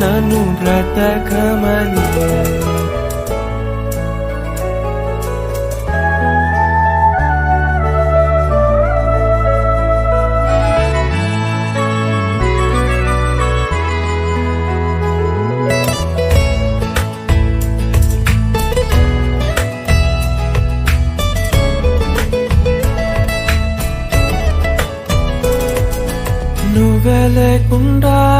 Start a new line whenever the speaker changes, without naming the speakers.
నన్ను బ్రతకమని. నువ్వే లేకుండా